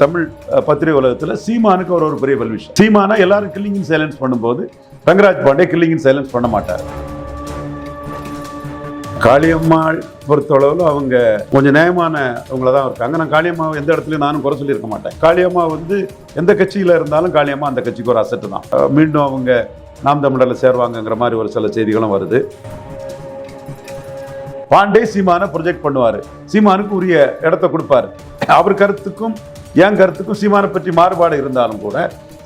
தமிழ் பத்திரிகை உலகத்துல சீமானுக்கு ஒரு ஒரு பெரிய விஷயம் சீமானா எல்லாரும் கில்லிங்கின் சைலன்ஸ் பண்ணும்போது ரங்கராஜ் பாண்டே கில்லிங்கின் சைலன்ஸ் பண்ண மாட்டார். காளியம்மாள் பொறுத்தளவில் அவங்க கொஞ்சம் நியாயமானவங்கள தான் இருக்காங்க. நான் காளியம்மாவை எந்த இடத்துலையும் நானும் குறை சொல்லியிருக்க மாட்டேன். காளியம்மா வந்து எந்த கட்சியில் இருந்தாலும் காளியம்மா அந்த கட்சிக்கு ஒரு அசட்டு தான். மீண்டும் அவங்க நாம் தமிழரில் சேருவாங்கங்கிற மாதிரி ஒரு சில செய்திகளும் வருது. பாண்டே சீமானை ப்ரொஜெக்ட் பண்ணுவார். சீமானுக்கு உரிய இடத்த கொடுப்பாரு. அவர் கருத்துக்கும் என் கருத்துக்கும் சீமானை பற்றி மாறுபாடு இருந்தாலும் கூட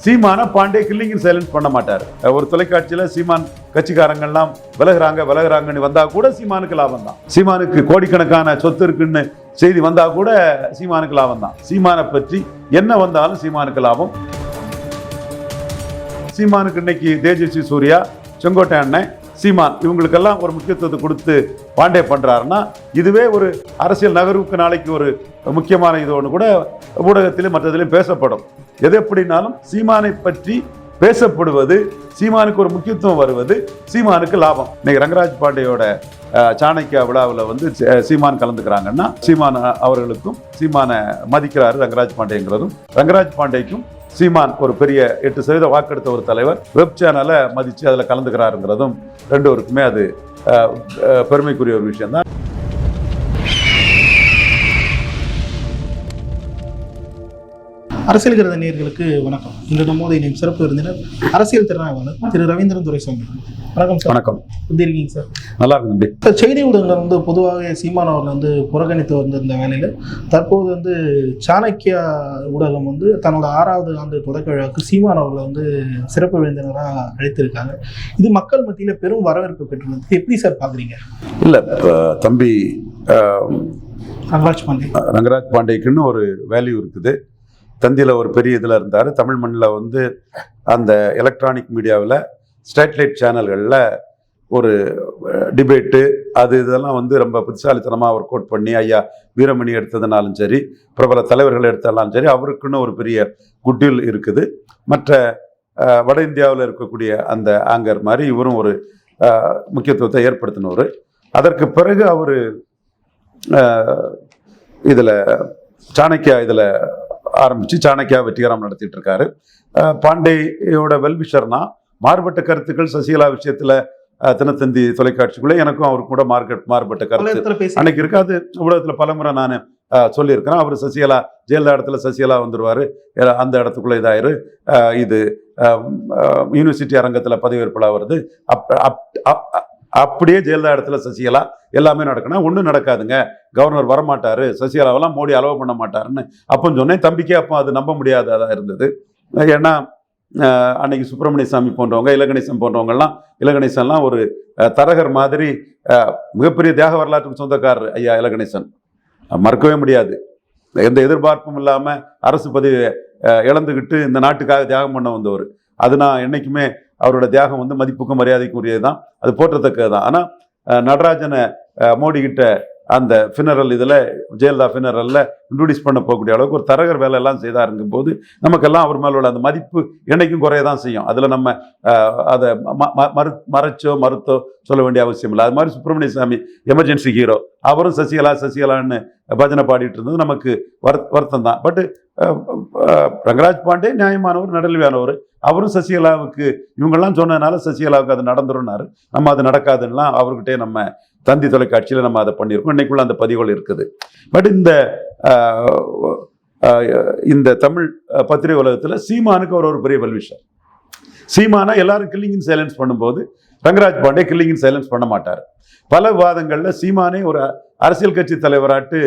சீமானை பாண்டே கில்லிங் சைலன்ஸ் பண்ண மாட்டார். ஒரு தொலைக்காட்சியில் சீமான் கட்சிக்காரங்கள்லாம் விலகிறாங்க விலகிறாங்கன்னு வந்தால் கூட சீமானுக்கு லாபம் தான். சீமானுக்கு கோடிக்கணக்கான சொத்து இருக்குன்னு செய்தி வந்தால் கூட சீமானுக்கு லாபம் தான். சீமானை பற்றி என்ன வந்தாலும் சீமானுக்கு லாபம். சீமானுக்கு இன்னைக்கு தேஜஸ்வி சூர்யா செங்கோட்டை அண்ணன் சீமான் இவங்களுக்கெல்லாம் ஒரு முக்கியத்துவத்தை கொடுத்து பாண்டே பண்ணுறாருன்னா இதுவே ஒரு அரசியல் நகர்வுக்கு நாளைக்கு ஒரு முக்கியமான இது ஒன்று கூட ஊடகத்திலும் மற்றதிலும் பேசப்படும். எது எப்படினாலும் சீமானை பற்றி பேசப்படுவது சீமானுக்கு ஒரு முக்கியத்துவம் வருவது சீமானுக்கு லாபம். இன்னைக்கு ரங்கராஜ் பாண்டேயோட சாணக்கியா விழாவில் வந்து சீமான் கலந்துக்கிறாங்கன்னா சீமான் அவர்களுக்கும் சீமானை மதிக்கிறாரு ரங்கராஜ் பாண்டேங்கிறதும். ரங்கராஜ் பாண்டேக்கும் சீமான் ஒரு பெரிய எட்டு சதவீத வாக்கெடுத்த ஒரு தலைவர். வெப் சேனலை மதித்து அதில் கலந்துக்கிறாருங்கிறதும் ரெண்டோருக்குமே அது பெருமைக்குரிய ஒரு விஷயம் அரசியல் கருத நேயர்களுக்கு வணக்கம். இன்று நம்மோது இணையும் சிறப்பு விருந்தினர் அரசியல் திறனாய்வாளர் திரு ரவீந்திரன் துரைசாமி. வணக்கம் சார். வணக்கம். எப்படி இருக்கீங்க சார்? நல்லா இருக்கு தம்பி. சார் செய்தி ஊடகங்கள் வந்து பொதுவாக சீமான் அவர்கள் வந்து புறக்கணித்து வந்திருந்த வேலையில் தற்போது வந்து சாணக்கியா ஊடகம் வந்து தன்னோட ஆறாவது ஆண்டு தொடக்க விழாவுக்கு சீமான் அவர்களை வந்து சிறப்பு விருந்தினராக அழைத்திருக்காங்க. இது மக்கள் மத்தியில் பெரும் வரவேற்பு பெற்றுள்ளது. எப்படி சார் பார்க்குறீங்க இல்லை தம்பி ரங்கராஜ் பாண்டே. ரங்கராஜ் பாண்டேக்குன்னு ஒரு வேல்யூ இருக்குது. தந்தியில் ஒரு பெரிய இதில் இருந்தார். தமிழ் மண்ணில் வந்து அந்த எலக்ட்ரானிக் மீடியாவில் ஸ்டேட்லைட் சேனல்களில் ஒரு டிபேட்டு அது இதெல்லாம் வந்து ரொம்ப புத்திசாலித்தனமாக அவர் கோட் பண்ணி ஐயா வீரமணி எடுத்ததுனாலும் சரி பிரபல தலைவர்கள் எடுத்தாலும் சரி அவருக்குன்னு ஒரு பெரிய குட்வில் இருக்குது. மற்ற வட இந்தியாவில் இருக்கக்கூடிய அந்த ஆங்கர் மாதிரி இவரும் ஒரு முக்கியத்துவத்தை ஏற்படுத்தினவர். அதற்கு பிறகு அவர் இதில் சாணக்கியா இதில் ஆரம்பித்து சாணக்கியா வெற்றிகரம் நடத்திட்டு இருக்காரு பாண்டேயோட வெல்விஷர்னா மாறுபட்ட கருத்துக்கள் சசிகலா விஷயத்தில் தினத்தந்தி தொலைக்காட்சிக்குள்ளே எனக்கும் அவருக்கு கூட மார்க்கெட் மாறுபட்ட கருத்து. அன்னைக்கு இருக்காது ஊடகத்தில் பலமுறை நான் சொல்லியிருக்கிறேன். அவர் சசிகலா ஜெயலலிதா இடத்துல சசிகலா வந்துருவார். அந்த இடத்துக்குள்ளே இதாயிரு. இது யூனிவர்சிட்டி அரங்கத்தில் பதவியேற்பலா வருது அப்- அப்- அப்படியே ஜெயலலிதா இடத்துல சசிகலா எல்லாமே நடக்கணும் ஒன்றும் நடக்காதுங்க. கவர்னர் வரமாட்டார். சசிகலாவெல்லாம் மோடி அலோவ் பண்ண மாட்டாருன்னு அப்போ சொன்னேன். தம்பிக்கே அப்போ அது நம்ப முடியாததாக இருந்தது. ஏன்னா அன்னைக்கு சுப்பிரமணிய சாமி போன்றவங்க இலகணேசன் போன்றவங்கெல்லாம் இலகணேசன்லாம் ஒரு தரகர் மாதிரி மிகப்பெரிய தியாக வரலாற்றுக்கு சொந்தக்காரர் ஐயா இலகணேசன் மறக்கவே முடியாது. எந்த எதிர்பார்ப்பும் இல்லாமல் அரசு பதவியை இழந்துக்கிட்டு இந்த நாட்டுக்காக தியாகம் பண்ண வந்தவர். அது நான் என்றைக்குமே அவரோட தியாகம் வந்து மதிப்புக்கும் மரியாதைக்குரியது தான் அது போற்றத்தக்கது தான் ஆனால் நடராஜனை மோடி கிட்ட அந்த ஃபினரல் இதில் ஜெயலலிதா ஃபினரலில் இன்ட்ரடியூஸ் பண்ண போகக்கூடிய அளவுக்கு ஒரு தரகர் வேலையெல்லாம் செய்தாருங்கும் போது நமக்கெல்லாம் அவர் மேலே உள்ள அந்த மதிப்பு என்றைக்கும் குறைய தான் செய்யும். அதில் நம்ம அதை ம- ம- மறு மறைச்சோ மறுத்தோ சொல்ல வேண்டிய அவசியம் இல்லை. அது மாதிரி சுப்பிரமணிய சாமி எமர்ஜென்சி ஹீரோ அவரும் சசிகலா சசிகலான்னு பஜனை பாடிட்டு இருந்தது நமக்கு வரு வருத்தம் தான் பட்டு ரங்கராஜ் பாண்டே நியாயமானவர் நடலிவானவர் அவரும் சசிகலாவுக்கு இவங்கெல்லாம் சொன்னதுனால சசிகலாவுக்கு அது நடந்துரும்னாரு. நம்ம அது நடக்காதுன்னெலாம் அவர்கிட்டே நம்ம தந்தி தொலைக்காட்சியில் நம்ம அதை பண்ணியிருக்கோம். இன்னைக்குள்ள அந்த பதிவுகள் இருக்குது. பட் இந்த இந்த தமிழ் பத்திரிகை உலகத்தில் சீமானுக்கு அவர் ஒரு பெரிய வெல்விஷர். சீமானா எல்லாரும் கில்லிங்கின் சைலன்ஸ் பண்ணும்போது ரங்கராஜ் பாண்டே கில்லிங்கின் சைலன்ஸ் பண்ண மாட்டார். பல விவாதங்களில் சீமானே ஒரு அரசியல் கட்சி தலைவராட்டு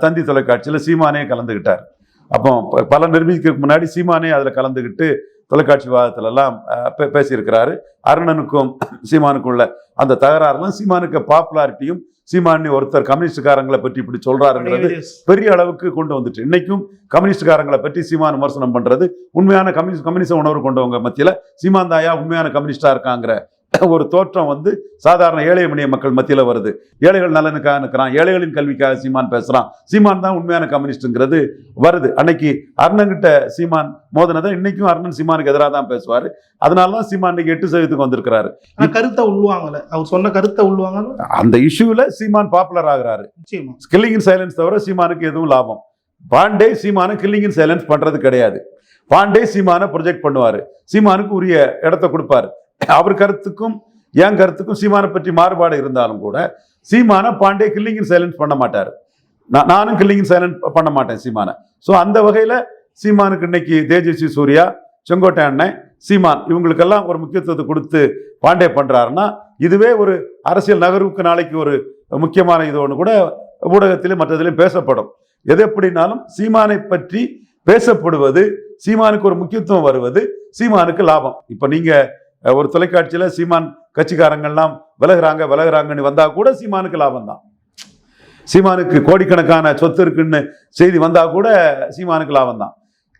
தந்தி தொலைக்காட்சியில் சீமானே கலந்துக்கிட்டார் அப்போ பல நிர்மிக்கிறதுக்கு முன்னாடி சீமானே அதில் கலந்துக்கிட்டு தொலைக்காட்சி விவாதத்திலெல்லாம் அஹ், பே- பேசியிருக்கிறாரு. அருணனுக்கும் சீமானுக்கும் உள்ள அந்த தகராறுலாம் சீமானுக்கு பாப்புலாரிட்டியும் சீமானி ஒருத்தர் கம்யூனிஸ்டுக்காரங்களை பற்றி இப்படி சொல்றாருங்கிறது பெரிய அளவுக்கு கொண்டு வந்துட்டு இன்னைக்கும் கம்யூனிஸ்டுக்காரங்களை பற்றி சீமான் விமர்சனம் பண்றது உண்மையான கம்யூனிஸ்ட் கம்யூனிச உணர்வு கொண்டவங்க மத்தியில சீமான் தாயா உண்மையான கம்யூனிஸ்டா இருக்காங்கிற ஒரு தோற்றம் வந்து சாதாரண ஏழை மணிய மக்கள் மத்தியில வருது. ஏழைகள் நலனுக்காக நிற்கிறான் ஏழைகளின் கல்விக்காக சீமான் பேசுறான். சீமான் தான் உண்மையான கம்யூனிஸ்ட்ங்கிறது வருது. அன்னைக்கு அருணன்கிட்ட சீமான் மோதனதை இன்னைக்கும் அருணன் சீமானுக்கு எதிராக தான் பேசுவாரு. அதனால தான் சீமான் இன்னைக்கு எட்டு சதவீதத்துக்கு வந்திருக்கிறாரு. கருத்தை உள்வாங்கல அவர் சொன்ன கருத்தை உள்வாங்கல அந்த இஷ்யூல சீமான் பாப்புலர் ஆகுறாரு. இன் சைலன்ஸ் தவிர சீமானுக்கு எதுவும் லாபம். பாண்டே சீமான கில்லிங் இன் சைலன்ஸ் பண்றது கிடையாது. பாண்டே சீமான ப்ரொஜெக்ட் பண்ணுவாரு. சீமானுக்கு உரிய இடத்த கொடுப்பாரு. அவர் கருத்துக்கும் என் கருத்துக்கும் சீமானை பற்றி மாறுபாடு இருந்தாலும் கூட சீமான பாண்டே கில்லிங்கின் சைலன்ஸ் பண்ண மாட்டார். நான் நானும் கில்லிங்கின் சைலன்ஸ் பண்ண மாட்டேன் சீமானை. ஸோ அந்த வகையில் சீமானுக்கு இன்னைக்கு தேஜஸ்வி சூர்யா செங்கோட்டை அண்ணன் சீமான் இவங்களுக்கெல்லாம் ஒரு முக்கியத்துவத்தை கொடுத்து பாண்டே பண்ணுறாருன்னா இதுவே ஒரு அரசியல் நகர்வுக்கு நாளைக்கு ஒரு முக்கியமான இது ஒன்று கூட ஊடகத்திலும் மற்றதிலும் பேசப்படும். எது எப்படினாலும் சீமானை பற்றி பேசப்படுவது சீமானுக்கு ஒரு முக்கியத்துவம் வருவது சீமானுக்கு லாபம். இப்போ நீங்கள் ஒரு தொலைக்காட்சியில் சீமான் கட்சிக்காரங்கள்லாம் விலகுறாங்க விலகுறாங்கன்னு வந்தால் கூட சீமானுக்கு லாபம் தான். சீமானுக்கு கோடிக்கணக்கான சொத்து இருக்குன்னு செய்தி வந்தால் கூட சீமானுக்கு லாபம் தான்.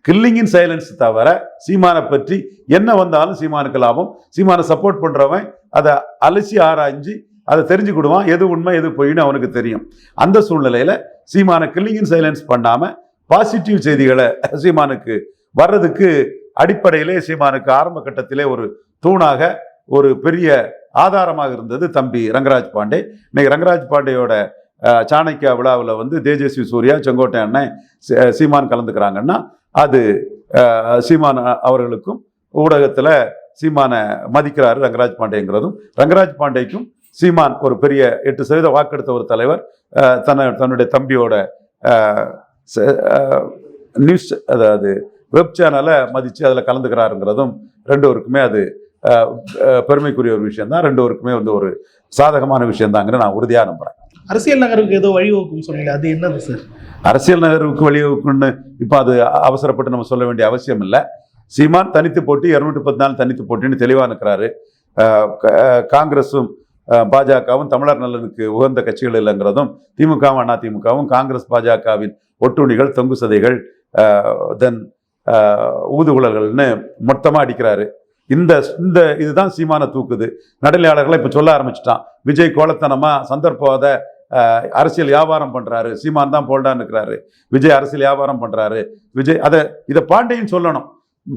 கில்லிங்கின் சைலன்ஸ் தவிர சீமானை பற்றி என்ன வந்தாலும் சீமானுக்கு லாபம். சீமானை சப்போர்ட் பண்ணுறவன் அதை அலசி ஆராய்ஞ்சு அதை தெரிஞ்சுக்கிடுவான். எது உண்மை எது பொய்னு அவனுக்கு தெரியும். அந்த சூழ்நிலையில் சீமானை கில்லிங்கின் சைலன்ஸ் பண்ணாமல் பாசிட்டிவ் செய்திகளை சீமானுக்கு வர்றதுக்கு அடிப்படையிலே சீமானுக்கு ஆரம்ப கட்டத்திலே ஒரு தூணாக ஒரு பெரிய ஆதாரமாக இருந்தது தம்பி ரங்கராஜ் பாண்டே. இன்னைக்கு ரங்கராஜ் பாண்டேயோட சாணக்கியா விழாவில் வந்து தேஜஸ்வி சூர்யா செங்கோட்டை அண்ணன் சீமான் கலந்துக்கிறாங்கன்னா அது சீமான் அவர்களுக்கும் ஊடகத்தில் சீமானை மதிக்கிறாரு ரங்கராஜ் பாண்டேங்கிறதும். ரங்கராஜ் பாண்டேக்கும் சீமான் ஒரு பெரிய எட்டு சதவீத வாக்கெடுத்த ஒரு தலைவர். தன்னை தன்னுடைய தம்பியோட நியூஸ் அதாவது வெப் சேனலை மதித்து அதில் கலந்துக்கிறாருங்கிறதும் ரெண்டோருக்குமே அது பெருமைக்குரிய ஒரு விஷயம் தான் ரெண்டோருக்குமே வந்து ஒரு சாதகமான விஷயம் தாங்கிற நான் உறுதியாக நம்புகிறேன் அரசியல் நகருக்கு ஏதோ வழிவகுக்கும் சொன்னீங்க அது என்னது சார்? அரசியல் நகர்வுக்கு வழிவகுக்குன்னு இப்போ அது அவசரப்பட்டு நம்ம சொல்ல வேண்டிய அவசியம் இல்லை. சீமான் தனித்து போட்டி இரநூத்தி பத்து நாள் தனித்து போட்டின்னு தெளிவாக அஹ் காங்கிரஸும் பாஜகவும் தமிழர் நலனுக்கு உகந்த கட்சிகள் இல்லைங்கிறதும் திமுகவும் அண்ணா திமுகவும் காங்கிரஸ் பாஜகவின் ஒட்டுணிகள் தொங்கு சதைகள் தென் ஊதுகுழல்கள்னு மொத்தமாக அடிக்கிறாரு. இந்த இந்த இதுதான் சீமான தூக்குது. நடுநிலையாளர்களை இப்போ சொல்ல ஆரம்பிச்சிட்டான். விஜய் கோலத்தனமாக சந்தர்ப்பவாத அரசியல் வியாபாரம் பண்ணுறாரு சீமான் தான் போல்டான்னு இருக்கிறாரு விஜய் அரசியல் வியாபாரம் பண்ணுறாரு விஜய் அதை இதை பாண்டையும் சொல்லணும்.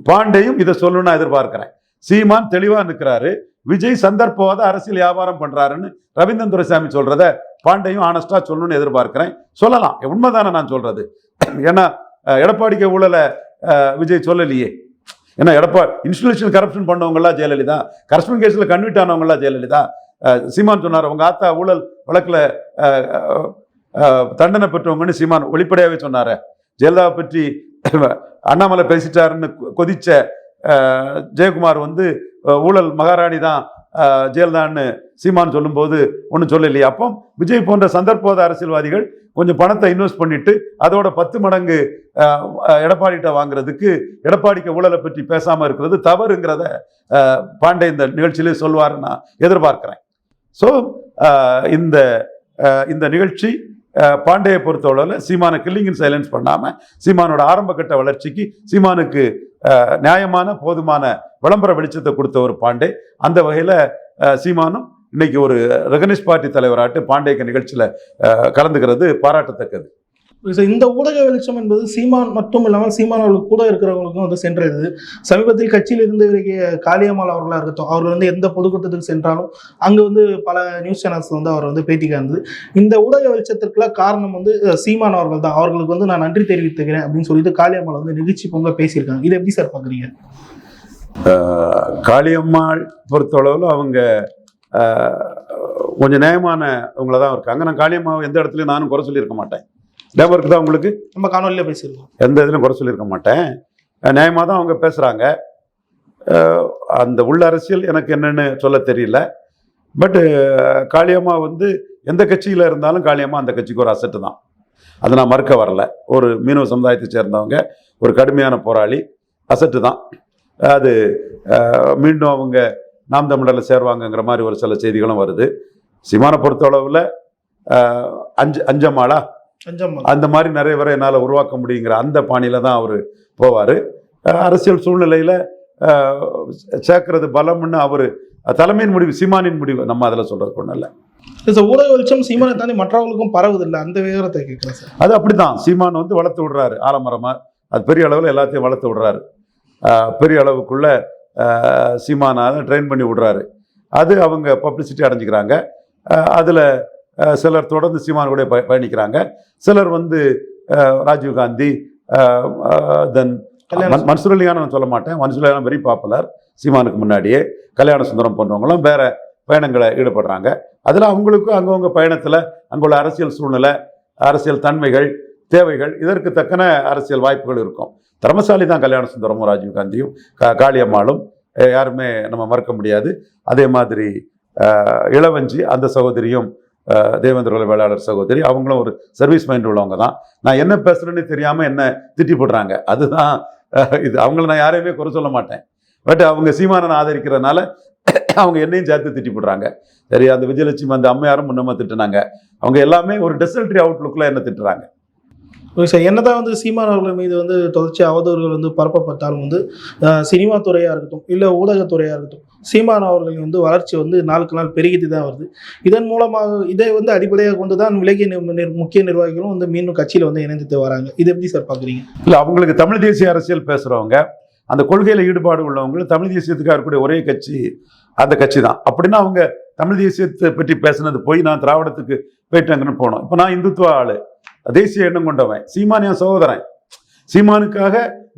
பாண்டையும் இதை சொல்லணும்னு எதிர்பார்க்கிறேன். சீமான் தெளிவாக நிற்கிறாரு விஜய் சந்தர்ப்பவாத அரசியல் வியாபாரம் பண்ணுறாருன்னு ரவீந்திரன் துரைசாமி சொல்கிறத பாண்டையும் ஆனஸ்டாக சொல்லணும்னு எதிர்பார்க்கிறேன். சொல்லலாம். உண்மைதானே நான் சொல்றது. ஏன்னா எடப்பாடிக்கு ஊழலை விஜய் சொல்லலையே. ஏன்னா எடப்பா இன்ஸ்டிடியூஷனல் கரப்ஷன் பண்ணவங்களாம் ஜெயலலிதா. கரப்ஷன் கேஸில் கன்விட் ஆனவங்களாம் ஜெயலலிதா. சீமான் சொன்னார் உங்கள் ஆத்தா ஊழல் வழக்கில் தண்டனை பெற்றவங்கன்னு சீமான் வெளிப்படையாகவே சொன்னார். ஜெயலலிதாவை பற்றி அண்ணாமலை பேசிட்டாருன்னு கொ- கொதிச்ச ஜெயக்குமார் வந்து ஊழல் மகாராணி தான் ஜெயலலிதான்னு சீமான் சொல்லும்போது ஒன்றும் சொல்லலையே. அப்போ விஜய் போன்ற சந்தர்ப்பவாத அரசியல்வாதிகள் கொஞ்சம் பணத்தை இன்வெஸ்ட் பண்ணிட்டு அதோட பத்து மடங்கு எடப்பாடிகிட்ட வாங்குறதுக்கு எடப்பாடிக்கு ஊழலை பற்றி பேசாமல் இருக்கிறது தவறுங்கிறத பாண்டே இந்த நிகழ்ச்சியிலே சொல்வார் நான் எதிர்பார்க்கிறேன். ஸோ இந்த இந்த நிகழ்ச்சி பாண்டேயை பொறுத்தளவில் சீமானை கில்லிங்கன் சைலன்ஸ் பண்ணாமல் சீமானோட ஆரம்பகட்ட வளர்ச்சிக்கு சீமானுக்கு நியாயமான போதுமான விளம்பர வெளிச்சத்தை கொடுத்த ஒரு பாண்டே. அந்த வகையில் சீமானும் இன்னைக்கு ஒரு ரெகனிஸ்ட் பார்ட்டி தலைவராட்டு பாண்டேக்கு நிகழ்ச்சியில் கலந்துக்கிறது பாராட்டத்தக்கது. இந்த ஊடக வெளிச்சம் என்பது சீமான் மட்டும் இல்லாமல் சீமான் அவர்களுக்கு கூட இருக்கிறவங்களுக்கும் வந்து சென்றது. சமீபத்தில் கட்சியில் இருந்து விலகிய காளியம்மாள் அவர்களாக இருக்கட்டும் அவர் வந்து எந்த பொதுக்கூட்டத்துக்கு சென்றாலும் அங்கே வந்து பல நியூஸ் சேனல்ஸ் வந்து அவர் வந்து பேட்டி காண்பது இந்த ஊடக வெளிச்சத்திற்குலாம் காரணம் வந்து சீமான் அவர்கள் தான். அவர்களுக்கு வந்து நான் நன்றி தெரிவித்துக்கிறேன் அப்படின்னு சொல்லிட்டு காளியம்மாள் வந்து நிகழ்ச்சி பொங்க பேசியிருக்காங்க. இதை எப்படி சார் பார்க்குறீங்க? காளியம்மாள் பொறுத்தளவில் அவங்க கொஞ்சம் நியாயமானவங்கள தான் இருக்காங்க. நான் காளியம்மாவை எந்த இடத்துலையும் நானும் குறை சொல்லியிருக்க மாட்டேன். ஞாபகம் இருக்குதா உங்களுக்கு? நம்ம காணொலியில பேசியிருக்கோம். எந்த இதுலையும் குறை சொல்லியிருக்க மாட்டேன். நியாயமாக தான் அவங்க பேசுகிறாங்க அந்த உள்ள அரசியல் எனக்கு என்னன்னு சொல்ல தெரியல. பட்டு காளியம்மா வந்து எந்த கட்சியில் இருந்தாலும் காளியம்மா அந்த கட்சிக்கு ஒரு அசட்டு தான். அதை நான் மறுக்க வரல. ஒரு மீனவ சமுதாயத்தை சேர்ந்தவங்க ஒரு கடுமையான போராளி அசட்டு தான். அது மீண்டும் அவங்க நாம் தமிழரில் சேருவாங்கங்கிற மாதிரி ஒரு சில செய்திகளும் வருது. சிமான பொறுத்தளவில் அஞ்சு அஞ்சம்மா அந்த மாதிரி நிறைய பேரை என்னால் உருவாக்க முடியுங்கிற அந்த பாணியில் தான் அவர் போவார். அரசியல் சூழ்நிலையில் சேர்க்கறது பலம்னு அவர் தலைமையின் முடிவு சீமானின் முடிவு நம்ம அதில் சொல்கிறது ஒன்றும் இல்லை. So, ஊடக வெளிச்சம் சீமானை தாண்டி மற்றவர்களுக்கும் பரவுது இல்லை அந்த விவரத்தை கேட்கிறேன் சார். அது அப்படிதான் சீமான் வந்து வளர்த்து விடுறாரு ஆலமரமாக அது பெரிய அளவில் எல்லாத்தையும் வளர்த்து விடுறாரு. பெரிய அளவுக்குள்ள அஹ், சீமானால ட்ரெயின் பண்ணி விடுறாரு. அது அவங்க பப்ளிசிட்டி அடைஞ்சிக்கிறாங்க. அதில் சிலர் தொடர்ந்து சீமான் கூட பய- பயணிக்கிறாங்க. சிலர் வந்து ராஜீவ் காந்தி தென் மன்சூர் அலிகான நான் சொல்ல மாட்டேன். Mansoor Alikhan very popular. சீமானுக்கு முன்னாடியே கல்யாண சுந்தரம் போன்றவங்களும் வேற பயணங்களை ஈடுபடுறாங்க. அதில் அவங்களுக்கும் அங்கவங்க பயணத்தில் அங்குள்ள அரசியல் சூழ்நிலை அரசியல் தன்மைகள் தேவைகள் இதற்கு தக்கன அரசியல் வாய்ப்புகள் இருக்கும். திறமசாலி தான் கல்யாண சுந்தரமும் ராஜீவ் காந்தியும். கா- காளியம்மாளும் யாருமே நம்ம மறக்க முடியாது. அதே மாதிரி இளவஞ்சி அந்த சகோதரியும் தேவேந்திர வேளாளர் சகோதரி அவங்களும் ஒரு சர்வீஸ் மைண்ட் உள்ளவங்க தான். நான் என்ன பேசுகிறேன்னு தெரியாமல் என்ன திட்டி போடுறாங்க. அதுதான் இது. அவங்கள நான் யாரையுமே குறை சொல்ல மாட்டேன். பட் அவங்க சீமானனை ஆதரிக்கிறதுனால அவங்க என்னையும் சேர்த்து திட்டி போடுறாங்க. சரி அந்த விஜயலட்சுமி அந்த அம்மையாரும் முன்னமா திட்டுனாங்க. அவங்க எல்லாமே ஒரு டெசல்ட்ரி அவுட்லுக்கில் என்ன திட்டுறாங்க. ஓகே சார் என்னதான் வந்து சீமான் அவர்கள் மீது வந்து தொடர்ச்சி அவதூறுகள் வந்து பரப்பப்பட்டாலும் வந்து சினிமா துறையாக இருக்கட்டும் இல்லை ஊடகத்துறையாக இருக்கட்டும் சீமான் அவர்களின் வந்து வளர்ச்சி வந்து நாளுக்கு நாள் பெருகிட்டு தான் வருது. இதன் மூலமாக இதை வந்து அடிப்படையாக கொண்டு தான் விலகிய முக்கிய நிர்வாகிகளும் வந்து மீண்டும் கட்சியில் வந்து இணைந்துட்டு வராங்க. இது எப்படி சார் பார்க்குறீங்க? இல்லை அவங்களுக்கு தமிழ் தேசிய அரசியல் பேசுகிறவங்க அந்த கொள்கையில் ஈடுபாடு உள்ளவங்களும் தமிழ் தேசியத்துக்காக இருக்கக்கூடிய ஒரே கட்சி அந்த கட்சி தான் அப்படின்னா அவங்க தமிழ் தேசியத்தை பற்றி பேசுனது போய் நான் திராவிடத்துக்கு போயிட்டாங்கன்னு போனோம். இப்போ நான் இந்துத்துவ ஆளு. தேசிய எண்ணம் கொண்டவன். சீமான் என் சகோதரன். சீமானுக்காக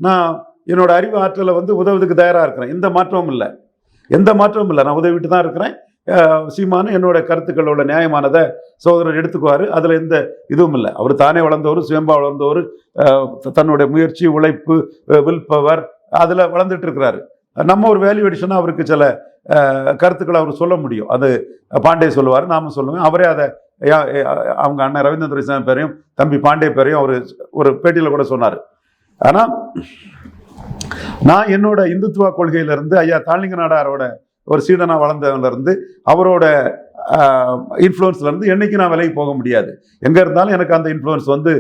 நான் என்னோட அறிவு ஆற்றலை வந்து உதவுறதுக்கு தயாராக இருக்கிறேன். எந்த மாற்றமும் இல்லை. எந்த மாற்றமும் இல்லை. நான் உதவிட்டு தான் இருக்கிறேன். சீமானு என்னோட கருத்துக்களோட நியாயமானதை சகோதரர் எடுத்துக்குவார். அதில் எந்த இதுவும் இல்லை. அவர் தானே வளர்ந்தவர் சுயம்பா வளர்ந்தவர் தன்னுடைய முயற்சி உழைப்பு வில் பவர் அதில் வளர்ந்துட்டு இருக்கிறாரு. நம்ம ஒரு வேல்யூ எடிஷனாக அவருக்கு சில கருத்துக்களை அவர் சொல்ல முடியும். அது பாண்டே சொல்லுவார் நாம சொல்லுவேன் அவரே அதை அவங்க அண்ணன் ரவீந்திர துரைசாமி பேரையும் தம்பி பாண்டே பேரையும் அவர் ஒரு பேட்டியில் கூட சொன்னார். ஆனால் நான் என்னோட இந்துத்துவ கொள்கையிலிருந்து ஐயா தாளிங்க நாடாரோட ஒரு சீடனாக வளர்ந்தவன்லேருந்து அவரோட இன்ஃப்ளூயன்ஸ்லேருந்து என்றைக்கு என்னைக்கு நான் விலகி போக முடியாது. எங்கே இருந்தாலும் எனக்கு அந்த இன்ஃப்ளூயன்ஸ் வந்து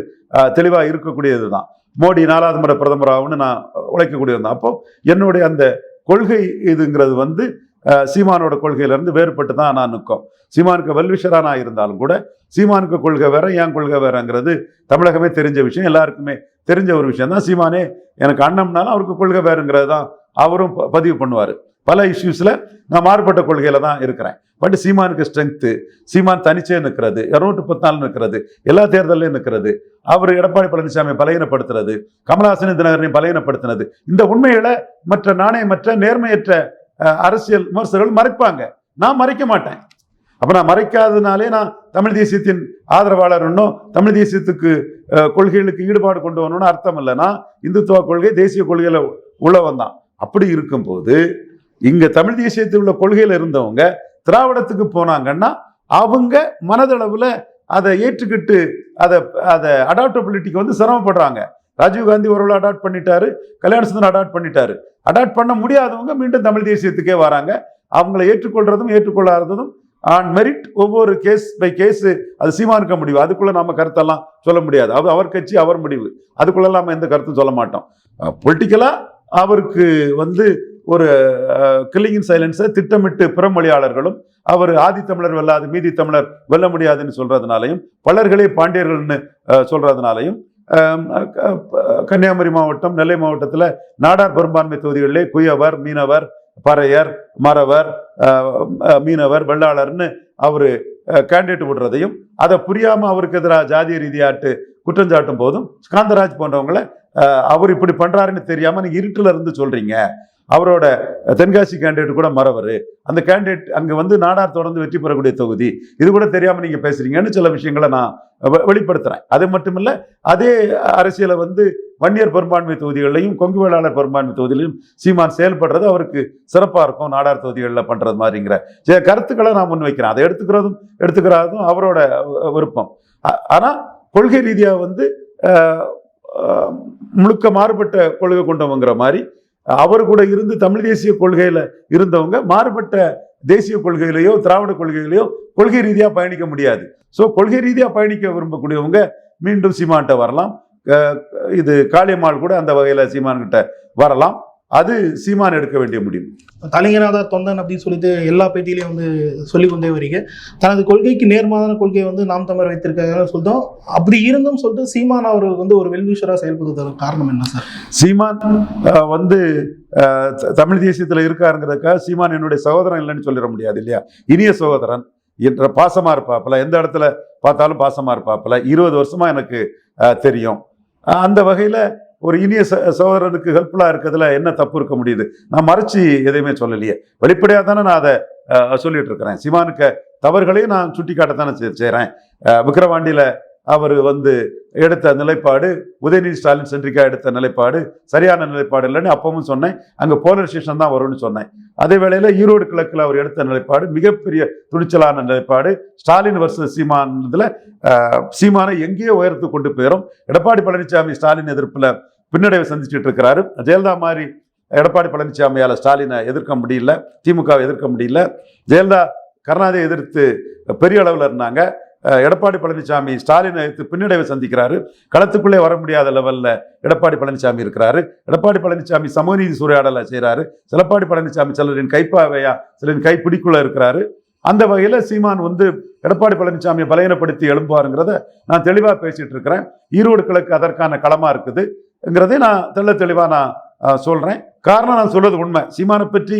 தெளிவாக இருக்கக்கூடியது தான் மோடி நாலாவது முறை பிரதமராகும்னு நான் உழைக்கக்கூடியது தான் அப்போ என்னுடைய அந்த கொள்கை இதுங்கிறது வந்து சீமானோட கொள்கையிலேருந்து வேறுபட்டு தான் நான் நிற்கும். சீமானுக்கு வெல்விஷரா நான் இருந்தாலும் கூட சீமானுக்கு கொள்கை வேற என் கொள்கை வேறங்கிறது தமிழகமே தெரிஞ்ச விஷயம் எல்லாருக்குமே தெரிஞ்ச ஒரு விஷயம் தான். சீமானே எனக்கு அண்ணம்னாலும் அவருக்கு கொள்கை வேறுங்கிறது தான் அவரும் ப- பதிவு பண்ணுவார். பல இஷ்யூஸில் நான் மாறுபட்ட கொள்கையில் தான் இருக்கிறேன். பட் சீமானுக்கு ஸ்ட்ரென்த்து சீமான் தனிச்சே நிற்கிறது. இரநூற்று பத்து நாள் நிற்கிறது. எல்லா தேர்தலையும் நிற்கிறது. அவர் எடப்பாடி பழனிசாமி பலகீனப்படுத்துறது கமலஹாசன் தினகரனை பலகீனப்படுத்தினது. இந்த உண்மைகளை மற்ற நாணயமற்ற நேர்மையற்ற அரசியல் விமர்சகர்கள் மறைப்பாங்க. நான் மறைக்க மாட்டேன். அப்ப நான் மறைக்காததுனாலே நான் தமிழ் தேசியத்தின் ஆதரவாளர் இன்னும் தமிழ் தேசியத்துக்கு கொள்கைகளுக்கு ஈடுபாடு கொண்டு வரணும்னு அர்த்தம் இல்லைன்னா இந்துத்துவ கொள்கை தேசிய கொள்கையில உள்ளவன் தான். அப்படி இருக்கும்போது இங்க தமிழ் தேசியத்தில் உள்ள கொள்கையில இருந்தவங்க திராவிடத்துக்கு போனாங்கன்னா அவங்க மனதளவுல அதை ஏற்றுக்கிட்டு அதை அதை அடாப்டபிலிட்டிக்கு வந்து சிரமப்படுறாங்க. ராஜீவ் காந்தி அடாப்ட் பண்ணிட்டாரு கல்யாண சுந்தரம் அடாப்ட் பண்ணிட்டாரு. அடாப்ட் பண்ண முடியாதவங்க மீண்டும் தமிழ் தேசியத்துக்கே வராங்க. அவங்களை ஏற்றுக்கொள்றதும் ஏற்றுக்கொள்ளாததும் ஆன் மெரிட் ஒவ்வொரு கேஸ் பை கேஸ் அது சீமானுக்க முடிவு. அதுக்குள்ள நாம கருத்தெல்லாம் சொல்ல முடியாது. அது அவர் கட்சி அவர் முடிவு. அதுக்குள்ள நாம எந்த கருத்தும் சொல்ல மாட்டோம். பொலிட்டிக்கலா அவருக்கு வந்து ஒரு கில்லிங் இன் சைலன்ஸை திட்டமிட்டு பிறமொழியாளர்களும் அவர் ஆதித்தமிழர் வெல்லாது மீதி தமிழர் வெல்ல முடியாதுன்னு சொல்றதுனாலையும் பலர்களே பாண்டியர்கள்னு சொல்கிறதுனாலையும் சொல்றதுனாலையும் கன்னியாகுமரி மாவட்டம் நெல்லை மாவட்டத்தில் நாடார் பெரும்பான்மை தொகுதிகளிலே குயவர் மீனவர் பறையர் மறவர் மீனவர் வெள்ளாளர்னு அவர் கேண்டிடேட் விடுறதையும் அதை புரியாமல் அவருக்கு எதிராக ஜாதிய ரீதியாட்டு குற்றஞ்சாட்டும் போதும் காந்தராஜ் போன்றவங்களை அவர் இப்படி பண்ணுறாருன்னு தெரியாமல் நீங்கள் இருட்டில் இருந்து சொல்கிறீங்க அவரோட தென்காசி கேண்டிடேட் கூட மறவர். அந்த கேண்டிடேட் அங்கே வந்து நாடார் தொடர்ந்து வெற்றி பெறக்கூடிய தொகுதி. இது கூட தெரியாமல் நீங்கள் பேசுகிறீங்கன்னு சில விஷயங்களை நான் வெளிப்படுத்துகிறேன் அது மட்டும் இல்லை அதே அரசியலை வந்து வன்னியர் பெரும்பான்மை தொகுதிகளிலையும் கொங்கு வேளாளர் பெரும்பான்மை தொகுதியிலையும் சீமான் செயல்படுறது அவருக்கு சிறப்பாக இருக்கும் நாடார் தொகுதிகளில் பண்ணுறது மாதிரிங்கிற சில கருத்துக்களை நான் முன்வைக்கிறேன். அதை எடுத்துக்கிறதும் எடுத்துக்கிறதும் அவரோட விருப்பம். ஆனால் கொள்கை ரீதியாக வந்து முழுக்க மாறுபட்ட கொள்கை கொண்டவங்கிற மாதிரி அவர் கூட இருந்து தமிழ் தேசிய கொள்கையில இருந்தவங்க மாறுபட்ட தேசிய கொள்கையிலையோ திராவிட கொள்கையிலையோ கொள்கை ரீதியா பயணிக்க முடியாது. ஸோ கொள்கை ரீதியா பயணிக்க விரும்பக்கூடியவங்க மீண்டும் சீமான்கிட்ட வரலாம். இது காளியம்மாள் கூட அந்த வகையில சீமான்கிட்ட வரலாம். அது சீமான் எடுக்க வேண்டிய முடிவு. தலைங்கநாதர் தொண்டன் அப்படின்னு சொல்லிட்டு எல்லா பேட்டியிலையும் வந்து சொல்லிக் கொண்டே வரீங்க. தனது கொள்கைக்கு நேர்மாறான கொள்கையை வந்து நாம் தமிழர் வைத்திருக்காங்கன்னு சொல்லிட்டோம் அப்படி இருந்தும் சொல்லிட்டு சீமான் அவர்களுக்கு வந்து ஒரு வெல்விஷராக செயல்படுவதற்கு காரணம் என்ன சார்? சீமான் வந்து தமிழ் தேசியத்துல இருக்காருங்கிறதுக்காக சீமான் என்னுடைய சகோதரன் இல்லைன்னு சொல்லிட முடியாது இல்லையா? இனிய சகோதரன் என்ற பாசமா இருப்பாப்புல எந்த இடத்துல பார்த்தாலும் பாசமா இருப்பாப்புல. இருபது வருஷமா எனக்கு தெரியும். அந்த வகையில ஒரு இனிய ச- சகோதரனுக்கு ஹெல்ப்ஃபுல்லாக இருக்கிறதுல என்ன தப்பு இருக்க முடியுது? நான் மறைச்சி எதையுமே சொல்லலையே. வெளிப்படையாக தானே நான் அதை சொல்லிட்டு இருக்கிறேன். சீமானுக்கு தவறுகளையும் நான் சுட்டி காட்டத்தானே செய்கிறேன் விக்ரவாண்டியில் அவர் வந்து எடுத்த நிலைப்பாடு உதயநிதி ஸ்டாலின் சென்றிக்கா எடுத்த நிலைப்பாடு சரியான நிலைப்பாடு இல்லைன்னு அப்பவும் சொன்னேன். அங்கே போலீஸ் ஸ்டேஷன் தான் வரும்னு சொன்னேன். அதே வேளையில் ஈரோடு கிழக்கில் அவர் எடுத்த நிலைப்பாடு மிகப்பெரிய துணிச்சலான நிலைப்பாடு. ஸ்டாலின் வருஷம் சீமானதில் சீமானை எங்கேயோ உயர்த்து கொண்டு போயிரும். எடப்பாடி பழனிசாமி ஸ்டாலின் எதிர்ப்பில் பின்னடைவை சந்திச்சுட்டு இருக்கிறாரு. ஜெயலலிதா மாதிரி எடப்பாடி பழனிசாமியால் ஸ்டாலினை எதிர்க்க முடியல திமுகவை எதிர்க்க முடியல. ஜெயலலிதா கருணாநிதியை எதிர்த்து பெரிய அளவில் இருந்தாங்க. எடப்பாடி பழனிசாமி ஸ்டாலினை எதிர்த்து பின்னடைவை சந்திக்கிறாரு. களத்துக்குள்ளே வர முடியாத லெவலில் எடப்பாடி பழனிசாமி இருக்கிறாரு. எடப்பாடி பழனிசாமி சமூகநீதி சூறையாடலை செய்கிறாரு சிலப்பாடி பழனிசாமி சிலரின் கைப்பாவையா சிலரின் கைப்பிடிக்குள்ள இருக்கிறாரு. அந்த வகையில் சீமான் வந்து எடப்பாடி பழனிசாமியை பலகீனப்படுத்தி எழும்புவாருங்கிறத நான் தெளிவாக பேசிகிட்டு இருக்கிறேன். ஈரோடு கிழக்கு அதற்கான களமாக இருக்குது. இருக்குதுங்கிறதை நான் தெள்ள தெளிவாக நான் சொல்கிறேன் காரணம் நான் சொல்றது உண்மை. சீமானை பற்றி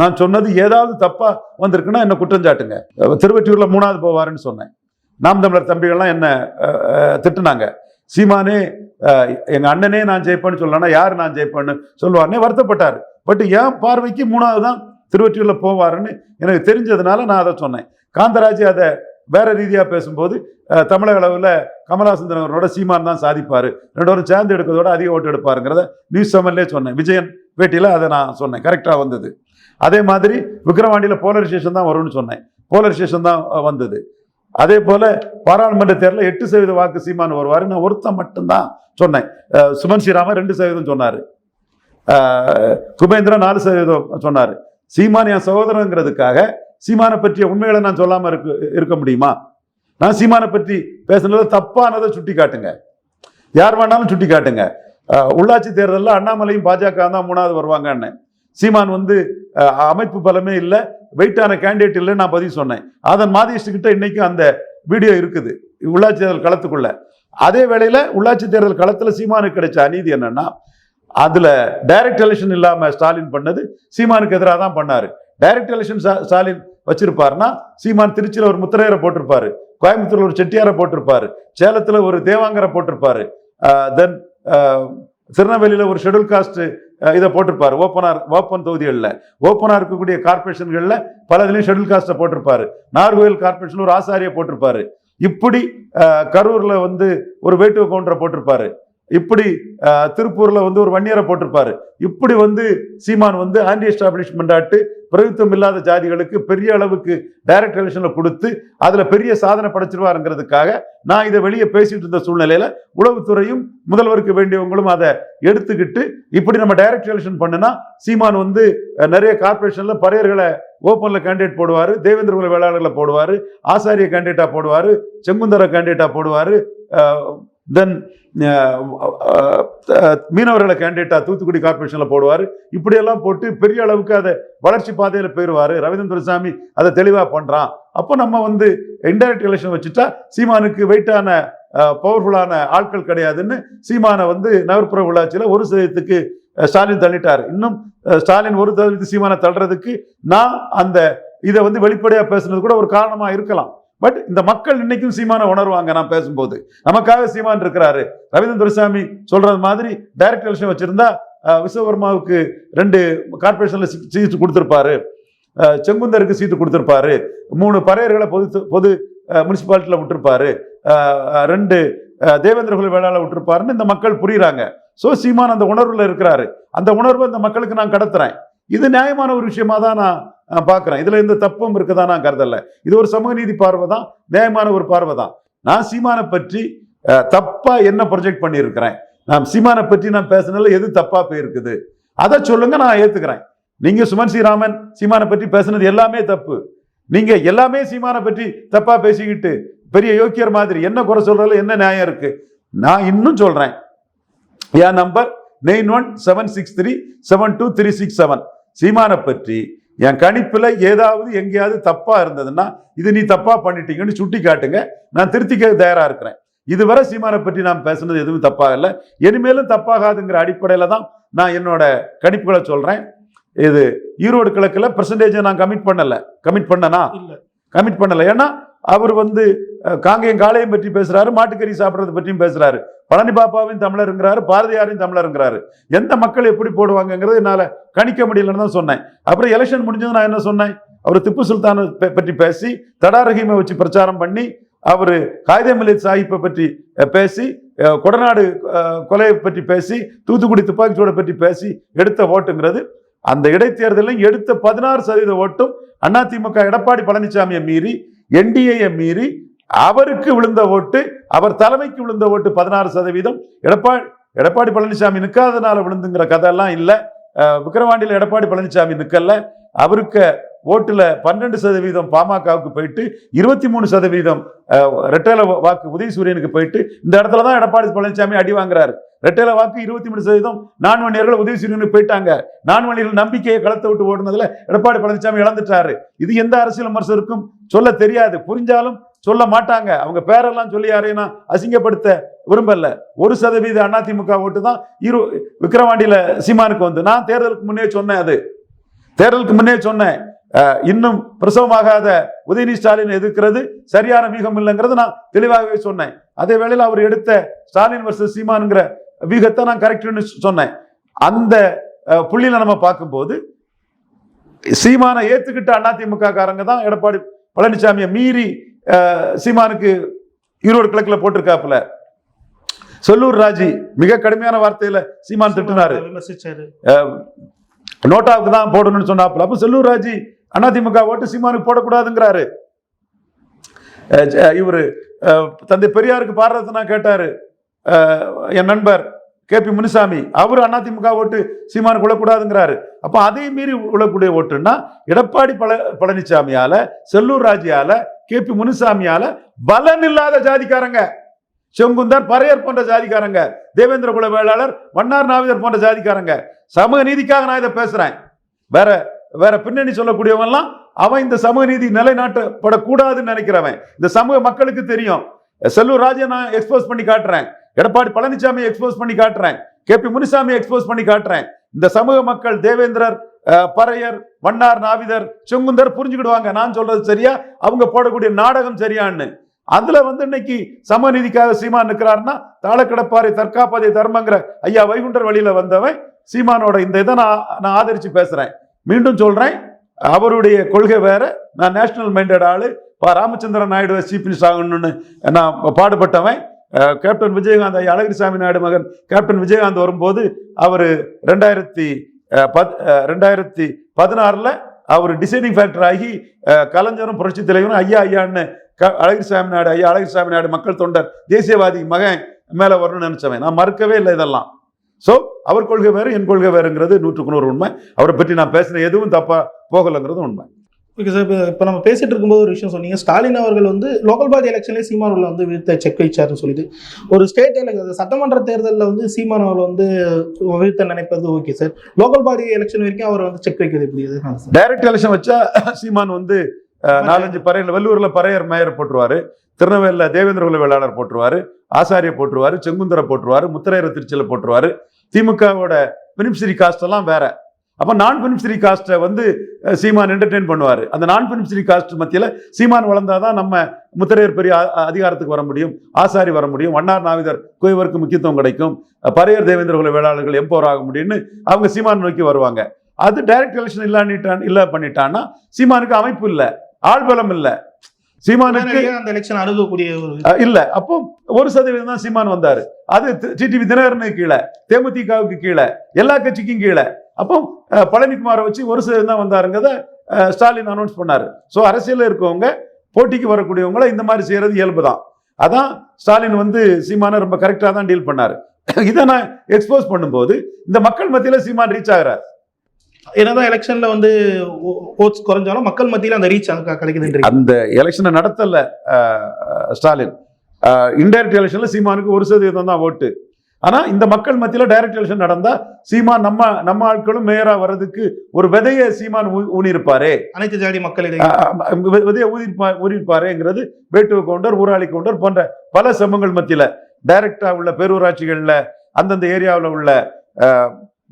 நான் சொன்னது ஏதாவது தப்பாக வந்திருக்குன்னா என்ன குற்றஞ்சாட்டுங்க திருவெட்டியூரில் மூணாவது போவாருன்னு சொன்னேன். நாம் தமிழர் தம்பிகள்லாம் என்ன திட்டுனாங்க. சீமானே எங்கள் அண்ணனே நான் ஜெயிப்பேன்னு சொல்லனா யார் நான் ஜெயிப்பேன்னு சொல்லுவாருன்னே வருத்தப்பட்டார். பட் என் பார்வைக்கு மூணாவது தான் திருவொற்றியூர்ல போவாருன்னு எனக்கு தெரிஞ்சதுனால நான் அதை சொன்னேன். காந்தராஜ் அதை வேற ரீதியாக பேசும்போது தமிழக அளவில் கமலாசந்திரன் அவரோட சீமான் தான் சாதிப்பார். ரெண்டு சேர்ந்து எடுக்கிறதோட அதிக ஓட்டு எடுப்பாருங்கிறத நியூஸ் செவன்லேயே சொன்னேன். விஜயன் பேட்டியில் அதை நான் சொன்னேன். கரெக்டாக வந்தது. அதே மாதிரி விக்ரவாண்டியில் போலரைசேஷன் தான் வரும்னு சொன்னேன். போலரைசேஷன் தான் வந்தது. அதே போல் பாராளுமன்ற தேர்தலில் எட்டு சதவீத வாக்கு சீமான் வருவார் நான் ஒருத்தன் மட்டும்தான் சொன்னேன். சுமன் ஸ்ரீராமன் ரெண்டு சதவீதம் சொன்னார். குபேந்திரன் நாலு சதவீதம் சொன்னார். சீமான் என் சகோதரங்கிறதுக்காக சீமானை பற்றிய உண்மைகளை நான் சொல்லாமல் இருக்க இருக்க முடியுமா? நான் சீமானை பற்றி பேசுனது தப்பானதை சுட்டி காட்டுங்க யார் வேணாலும் சுட்டி காட்டுங்க உள்ளாட்சி தேர்தலில் அண்ணாமலையும் பாஜக தான் மூணாவது வருவாங்கன்னு. சீமான் வந்து அமைப்பு பலமே இல்லை வெயிட்டான கேண்டிடேட் இல்லைன்னு நான் பதிவு சொன்னேன். அதன் மாதிரிஸ்டுக்கிட்ட இன்னைக்கும் அந்த வீடியோ இருக்குது உள்ளாட்சி தேர்தல் களத்துக்குள்ள. அதே வேளையில் உள்ளாட்சி தேர்தல் களத்தில் சீமானுக்கு கிடைச்ச அநீதி என்னன்னா அதில் டைரக்ட் எலெக்ஷன் இல்லாமல் ஸ்டாலின் பண்ணது சீமானுக்கு எதிராக தான் பண்ணார். டைரக்ட் எலெக்ஷன் ஸ்டாலின் வச்சிருப்பாருன்னா சீமான் திருச்சியில ஒரு முத்திரையரை போட்டிருப்பாரு. கோயம்புத்தூர்ல ஒரு செட்டியாரை போட்டிருப்பாரு. சேலத்துல ஒரு தேவாங்கரை போட்டிருப்பாரு. தென் திருநெல்வேலியில ஒரு ஷெட்யூல் காஸ்ட் இதை போட்டிருப்பாரு. ஓப்பனார் ஓப்பன் தொகுதிகளில். ஓப்பனாக இருக்கக்கூடிய கார்பரேஷன்களில் பல இதுலையும் ஷெடியூல் காஸ்ட்டை போட்டிருப்பாரு. நார்கோயில் கார்பரேஷன் ஒரு ஆசாரியை போட்டிருப்பாரு. இப்படி கரூரில் கரூர்ல வந்து ஒரு வேட்டுவ கவுண்டரை போட்டிருப்பாரு. இப்படி திருப்பூர்ல வந்து ஒரு வன்னியரை போட்டிருப்பாரு. இப்படி வந்து சீமான் வந்து ஆன்டி எஸ்டாப்ளிஷ்மெண்ட் ஆட்டு பிரபுத்துவம் இல்லாத ஜாதிகளுக்கு பெரிய அளவுக்கு டைரக்ட் எலெக்ஷன்ல கொடுத்து அதுல பெரிய சாதனை படைச்சிருவாருங்கிறதுக்காக நான் இதை வெளியே பேசிட்டு இருந்த சூழ்நிலையில உளவுத்துறையும் முதல்வருக்கு வேண்டியவங்களும் அதை எடுத்துக்கிட்டு இப்படி நம்ம டைரக்ட் எலெக்ஷன் பண்ணுனா சீமான் வந்து நிறைய கார்பரேஷன்ல பறையர்களை ஓப்பன்ல கேண்டிடேட் போடுவாரு தேவேந்திர வேளாளர்களை போடுவாரு ஆசாரிய கேண்டிடேட்டா போடுவாரு செங்குந்தர கேண்டிடேட்டா போடுவாரு தென் uh, uh, uh, மீனவர்களை கேண்டிடேட்டா தூத்துக்குடி கார்பரேஷனில் போடுவார். இப்படியெல்லாம் போட்டு பெரிய அளவுக்கு அதை வளர்ச்சி பாதையில் போயிடுவார் ரவீந்திர துரைசாமி அதை தெளிவாக பண்ணுறான் அப்போ நம்ம வந்து இன்டைரக்ட் எலெக்ஷன் வச்சுட்டா சீமானுக்கு வெயிட்டான பவர்ஃபுல்லான ஆட்கள் கிடையாதுன்னு சீமானை வந்து நகர்ப்புற உள்ளாட்சியில் ஒரு சதவீதத்துக்கு ஸ்டாலின் தள்ளிட்டார். இன்னும் ஸ்டாலின் ஒரு சதவீதத்து சீமானை தள்ளுறதுக்கு நான் அந்த இதை வந்து வெளிப்படையாக பேசுனது கூட ஒரு காரணமாக இருக்கலாம். பட் இந்த மக்கள் இன்னைக்கும் சீமான உணர்வாங்க நான் பேசும்போது. நமக்காக சீமான் இருக்கிறாரு. ரவீந்திர துரைசாமி சொல்றது மாதிரி டைரக்ட் எலெக்ஷன் வச்சிருந்தா விஸ்வவர்மாவுக்கு விஸ்வகர்மாவுக்கு ரெண்டு கார்பரேஷன்ல சீட்டு கொடுத்துருப்பாரு. செங்குந்தருக்கு சீட்டு கொடுத்துருப்பாரு. மூணு பறையர்களை பொது பொது முனிசிபாலிட்டியில் விட்டுருப்பாரு. ரெண்டு அஹ், தேவேந்திர குல வேளாளர் விட்டுருப்பாருன்னு இந்த மக்கள் புரியுறாங்க. ஸோ சீமான் அந்த உணர்வில் இருக்கிறாரு. அந்த உணர்வை இந்த மக்களுக்கு நான் கடத்துறேன். இது நியாயமான ஒரு விஷயமா தான் நான் பார்க்குறேன். இதில் எந்த தப்பும் இருக்குதா நான் கருதலை. இது ஒரு சமூக நீதி பார்வை தான் நியாயமான ஒரு பார்வை தான். நான் சீமானை பற்றி தப்பாக என்ன ப்ரொஜெக்ட் பண்ணியிருக்கிறேன்? நான் சீமானை பற்றி நான் பேசுனதுல எது தப்பாக போயிருக்குது? அதை சொல்லுங்க நான் ஏற்றுக்கிறேன் நீங்கள் சுமன் ஸ்ரீராமன் சீமானை பற்றி பேசுனது எல்லாமே தப்பு. நீங்கள் எல்லாமே சீமானை பற்றி தப்பாக பேசிக்கிட்டு பெரிய யோக்கியர் மாதிரி என்ன குறை சொல்கிறதுல என்ன நியாயம் இருக்குது நான் இன்னும் சொல்கிறேன் என் number nine one seven six three seven two three six seven. சீமானை பற்றி என் கணிப்புல ஏதாவது எங்கேயாவது தப்பா இருந்ததுன்னா இது நீ தப்பா பண்ணிட்டீங்கன்னு சுட்டி காட்டுங்க. நான் திருத்திக்க தயாரா இருக்கிறேன். இதுவரை சீமானை பற்றி நான் பேசுனது எதுவும் தப்பாகல இனிமேலும் தப்பாகாதுங்கிற அடிப்படையில தான் நான் என்னோட கணிப்புகளை சொல்றேன். இது ஈரோடு கிழக்குல பெர்சன்டேஜை நான் கமிட் பண்ணல. கமிட் பண்ணனா? இல்ல. கமிட் பண்ணல. ஏன்னா அவர் வந்து காங்கேயம் காளையம் பற்றி பேசுறாரு மாட்டுக்கறி சாப்பிட்றது பற்றியும் பேசுறாரு. பழனி பாப்பாவின் தமிழருங்கிறாரு பாரதியாரின் தமிழருங்கிறாரு எந்த மக்கள் எப்படி போடுவாங்கங்கிறது என்னால் கணிக்க முடியலன்னு தான் சொன்னேன். அப்புறம் எலெக்ஷன் முடிஞ்சது நான் என்ன சொன்னேன்? அவர் திப்பு சுல்தானை பற்றி பேசி தடா ரஹீமை வச்சு பிரச்சாரம் பண்ணி அவர் காயிதே மலித் சாஹிப்பை பற்றி பேசி கொடநாடு கொலையை பற்றி பேசி தூத்துக்குடி துப்பாக்கிச்சூடை பற்றி பேசி எடுத்த ஓட்டுங்கிறது. அந்த இடைத்தேர்தலில் எடுத்த பதினாறு சதவீத ஓட்டும் அதிமுக எடப்பாடி பழனிசாமியை மீறி என்டிஏயை மீறி அவருக்கு விழுந்த ஓட்டு அவர் தலைமைக்கு விழுந்த ஓட்டு பதினாறு சதவீதம். எடப்பாடி எடப்பாடி பழனிசாமி நிற்காதனால விழுந்துங்கிற கதையெல்லாம் இல்லை. விக்கிரவாண்டியில் எடப்பாடி பழனிசாமி நிற்கல அவருக்கு ஓட்டுல பன்னெண்டு சதவீதம் பாமகவுக்கு போயிட்டு இருபத்தி மூணு சதவீதம் அஹ், ரெட்டேல வாக்கு உதயசூரியனுக்கு போயிட்டு இந்த இடத்துல தான் எடப்பாடி பழனிசாமி அடி வாங்குறாரு. ரெட்டேல வாக்கு இருபத்தி மூணு சதவீதம் நான்வணியர்கள் உதயசூரியனுக்கு போயிட்டாங்க. நான்வணியர்கள் நம்பிக்கையை களத்தை விட்டு ஓடுனதுல எடப்பாடி பழனிசாமி இழந்துட்டாரு. இது எந்த அரசியல் விமர்சகருக்கும் சொல்ல தெரியாது. புரிஞ்சாலும் சொல்ல மாட்டாங்க. அவங்க பேரெல்லாம் சொல்லி யாரையும் நான் அசிங்கப்படுத்த விரும்பல. ஒரு சதவீத அதிமுக ஓட்டு தான் இரு விக்கிரவாண்டியில சீமானுக்கு வந்து. நான் தேர்தலுக்கு முன்னே சொன்னேன் அது. தேர்தலுக்கு முன்னே சொன்னேன். இன்னும் பிரசவமாகாத உதயநிதி ஸ்டாலின் எதிர்க்கிறது. சரியான வீகம் இல்லைங்கிறது நான் தெளிவாகவே சொன்னேன். அதே வேளையில் அவர் எடுத்த ஸ்டாலின் வர்சஸ் சீமானுங்கிற வீகத்தை நான் கரெக்ட்னு சொன்னேன். அந்த புள்ளியில நம்ம பார்க்கும்போது சீமானை ஏத்துக்கிட்ட அதிமுக காரங்க தான் எடப்பாடி பழனிசாமியை மீறி சீமானுக்கு ஈரோடு கிழக்குல போட்டிருக்காப்புல. சொல்லூர் ராஜி மிக கடுமையான வார்த்தையில சீமான் திட்டினாரு. நோட்டாவுக்கு தான் போடணும்னு சொன்னாப்புல. அப்ப செல்லூர் ராஜி அதிமுக ஓட்டு சீமானுக்கு போடக்கூடாதுங்கிறாரு. இவரு தந்தை பெரியாருக்கு பாரதனா கேட்டாரு. என் நண்பர் கே பி முனுசாமி அவர் அதிமுக ஓட்டு சீமானுக்கு விழக்கூடாதுங்கிறாரு அப்ப அதையும் மீறி விழக்கூடிய ஓட்டுன்னா எடப்பாடி பழ பழனிசாமியால செல்லூர் ராஜியால கே பி முனுசாமியால பலன் இல்லாத ஜாதிக்காரங்க. செங்குந்தர் பறையர் போன்ற ஜாதிக்காரங்க. தேவேந்திர குல வேளாளர் வண்ணார் நாவிதர் போன்ற ஜாதிக்காரங்க. சமூக நீதிக்காக நான் இதை பேசுறேன். வேற வேற பின்னணி சொல்லக்கூடியவன்லாம் அவன் இந்த சமூக நீதி நிலைநாட்டப்படக்கூடாதுன்னு நினைக்கிறவன். இந்த சமூக மக்களுக்கு தெரியும். செல்லூர் ராஜை நான் எக்ஸ்போஸ் பண்ணி காட்டுறேன். எடப்பாடி பழனிசாமி எக்ஸ்போஸ் பண்ணி காட்டுறேன். கே பி முனிசாமி எக்ஸ்போஸ் பண்ணி காட்டுறேன். இந்த சமூக மக்கள் தேவேந்திரர் பறையர் வண்ணார் நாவிதர் செங்குந்தர் புரிஞ்சுக்கிடுவாங்க. நான் சொல்றது சரியா? அவங்க போடக்கூடிய நாடகம் சரியான்னு. அதுல வந்து இன்னைக்கு சமநீதிக்காக சீமா நிற்கிறாருன்னா தாளக்கடப்பாறை தற்காப்பதை தர்மங்கிற ஐயா வைகுண்டர் வழியில வந்தவன் சீமானோட இந்த இதை நான் நான் ஆதரிச்சு பேசுறேன். மீண்டும் சொல்றேன் அவருடைய கொள்கை வேற. நான் நேஷனல் மைண்டட் ஆளு. பா ராமச்சந்திரன் நாயுடு சீஃப் மினிஸ்டர் ஆகணும்னு நான் பாடுபட்டவன். கேப்டன் விஜயகாந்த் ஐயா அழகிரிசாமி நாயுடு மகன் கேப்டன் விஜயகாந்த் வரும்போது அவர் ரெண்டாயிரத்தி பத் ரெண்டாயிரத்தி பதினாறில் அவர் டிசைனிங் ஃபேக்டர் ஆகி கலைஞரும் புரட்சி தலைவரும் ஐயா ஐயான்னு க- அழகிரிசாமி நாடு ஐயா அழகிரிசாமி நாடு மக்கள் தொண்டர் தேசியவாதி மகன் மேலே வரணும்னு நினச்சவன். நான் மறுக்கவே இல்லை இதெல்லாம். ஸோ அவர் கொள்கை வேறு என் கொள்கை வேறுங்கிறது நூற்றுக்கு நூறு உண்மை. அவரை பற்றி நான் பேசின எதுவும் தப்பாக போகலைங்கிறது உண்மை. ஓகே சார் இப்போ இப்போ நம்ம பேசிட்டு இருக்கும்போது ஒரு விஷயம் சொன்னீங்க. ஸ்டாலின் அவர்கள் வந்து லோக்கல் பாடி எலெக்ஷன்லேயே சீமான் அவர்களை வந்து வீழ்த்த செக் வைச்சாருன்னு சொல்லிட்டு. ஒரு ஸ்டேட் எலெக்ஷன் சட்டமன்ற தேர்தலில் வந்து சீமான் அவர்கள் வந்து வீழ்த்த நினைப்பது okay sir local body election வரைக்கும் அவர் வந்து செக் வைக்கிறது எப்படி? டைரக்ட் எலெக்ஷன் வச்சா சீமான் வந்து நாலஞ்சு பறையர் வெள்ளூர்ல பறையர் மேயர் போட்டுருவாரு. திருநெல்வேலியில் தேவேந்திர குல வேளாளர் போட்டுருவாரு. ஆசாரிய போட்டுருவாரு. செங்குந்தரை போட்டுருவாரு. முத்திரையர திருச்சியில போட்டுருவாரு. திமுகவோட பெனிஃபிஷரி காஸ்ட் எல்லாம் வேற. அப்போ நான் பெனிஃபிஷரி காஸ்ட்டை வந்து சீமான் என்டர்டெயின் பண்ணுவார். அந்த நான் பெனிஃபிஷரி காஸ்ட் மத்தியில் சீமான் வளர்ந்தாதான் நம்ம முத்திரையர் பெரிய அ- அதிகாரத்துக்கு வர முடியும் ஆசாரி வர முடியும் வண்ணார் நாவிதர் குயவருக்கு முக்கியத்துவம் கிடைக்கும் பரையர் தேவேந்திர குல வேளாளர்கள் எம்பவர் ஆக முடியும்னு அவங்க சீமான் நோக்கி வருவாங்க. அது டைரக்ட் எலெக்ஷன் இல்லான்னிட்டான் இல்லை பண்ணிட்டான்னா சீமானுக்கு அமைப்பு இல்லை ஆள்பலம் இல்லை. சீமானுக்கு அந்த எலெக்ஷன் அணுகக்கூடிய ஒரு இல்ல. அப்போ ஒரு சதவீதம் தான் சீமான் வந்தாரு. அது டிடிவி தினகரனுக்கு கீழே தேமுதிகவுக்கு கீழே எல்லா கட்சிக்கும் கீழே. அப்போ பழனிக்குமாரை வச்சு ஒரு சதவீதம் தான் வந்தாருங்கிறத ஸ்டாலின் அனௌன்ஸ் பண்ணாரு. ஸோ அரசியல்ல இருக்கவங்க போட்டிக்கு வரக்கூடியவங்கள இந்த மாதிரி செய்யறது இயல்பு தான். அதான் ஸ்டாலின் வந்து சீமானை ரொம்ப கரெக்டாக தான் டீல் பண்ணாரு. இதை நான் எக்ஸ்போஸ் பண்ணும்போது இந்த மக்கள் மத்தியில சீமான் ரீச் ஆகுறாரு. என்னதான் எலெக்ஷன்ல வந்து ஓட்ஸ் குறைஞ்சாலும் மக்கள் மத்தியில அந்த ரீச் கிடைக்குதுன்றீங்க. அந்த எலெக்ஷனை நடத்தல ஸ்டாலின். இன்டைரக்ட் எலெக்ஷன்ல சீமானுக்கு ஒரு சதவீதம் தான் ஓட்டு ஆனா இந்த மக்கள் மத்தியில டைரக்ட் எலெக்ஷன் நடந்தா சீமான் நம்ம நம்ம ஆட்களும் மேயரா வர்றதுக்கு ஒரு விதைய சீமான் ஊ- ஊனியிருப்பாரே. அனைத்து ஜாதி மக்களிடையே. விதைய ஊதிருப்பா ஊறியிருப்பாருங்கிறது வேட்டுவ கவுண்டர் ஊராளி கவுண்டர் போன்ற பல சமூகங்கள் மத்தியில டைரக்டா உள்ள பேரூராட்சிகள்ல அந்தந்த ஏரியாவில் உள்ள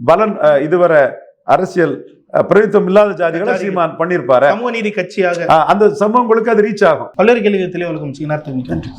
பலன் இதுவரை அரசியல் அஹ், பிரதிநிதித்துவம் இல்லாத ஜாதிகளை சீமான் பண்ணியிருப்பாரு. சமூக நீதி கட்சியாக. அந்த சமூகங்களுக்கு அது ரீச் ஆகும். பல்வேறு கேள்விகள் தெளிவாக இருக்கும். நன்றி.